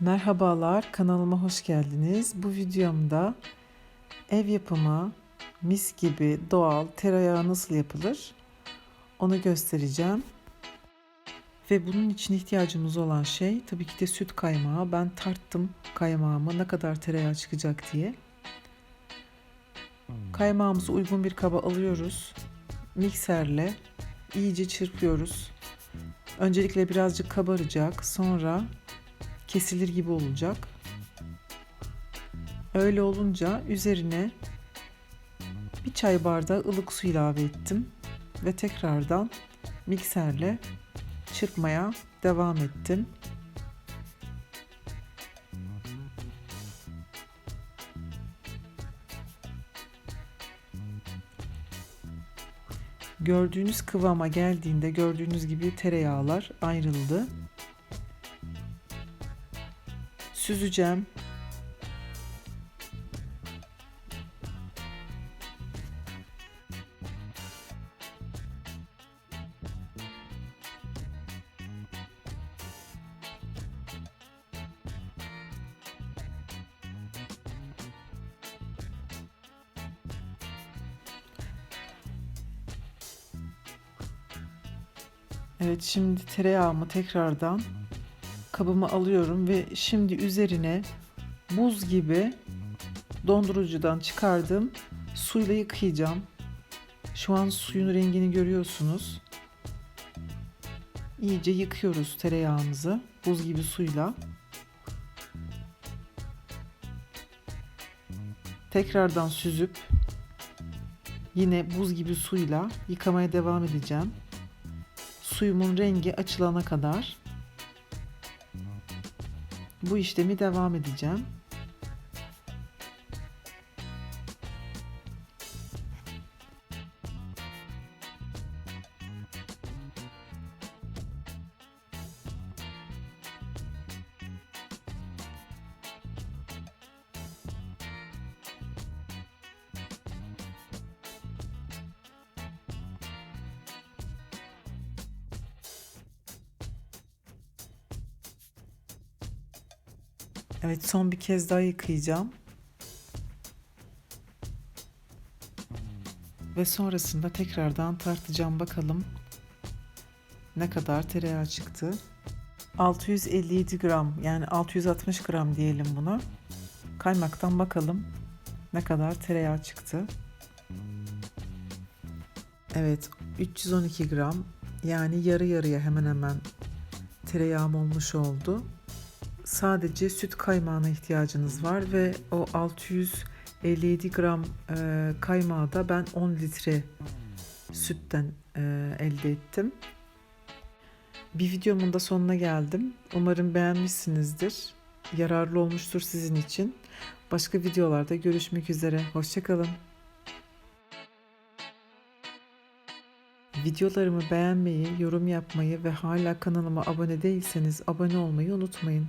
Merhabalar, kanalıma hoş geldiniz. Bu videomda ev yapımı mis gibi doğal tereyağı nasıl yapılır onu göstereceğim. Ve bunun için ihtiyacımız olan şey tabii ki de süt kaymağı. Ben tarttım kaymağımı ne kadar tereyağı çıkacak diye. Kaymağımızı uygun bir kaba alıyoruz. Mikserle iyice çırpıyoruz. Öncelikle birazcık kabaracak. Sonra kesilir gibi olacak. Öyle olunca üzerine bir çay bardağı ılık su ilave ettim ve tekrardan mikserle çırpmaya devam ettim. Gördüğünüz kıvama geldiğinde gördüğünüz gibi tereyağlar ayrıldı. Süzeceğim. Evet şimdi tereyağımı tekrardan kabımı alıyorum ve şimdi üzerine buz gibi dondurucudan çıkardığım suyla yıkayacağım. Şu an suyun rengini görüyorsunuz. İyice yıkıyoruz tereyağımızı buz gibi suyla. Tekrardan süzüp yine buz gibi suyla yıkamaya devam edeceğim. Suyumun rengi açılana kadar bu işlemi devam edeceğim. Evet son bir kez daha yıkayacağım. Ve sonrasında tekrardan tartacağım bakalım ne kadar tereyağı çıktı. 657 gram yani 660 gram diyelim buna. Kaymaktan bakalım ne kadar tereyağı çıktı. Evet 312 gram yani yarı yarıya hemen hemen tereyağım olmuş oldu sadece süt kaymağına ihtiyacınız var ve o 657 gram e, kaymağı da ben 10 litre sütten e, elde ettim. Bir videomun da sonuna geldim. Umarım beğenmişsinizdir. Yararlı olmuştur sizin için. Başka videolarda görüşmek üzere. Hoşçakalın. Videolarımı beğenmeyi, yorum yapmayı ve hala kanalıma abone değilseniz abone olmayı unutmayın.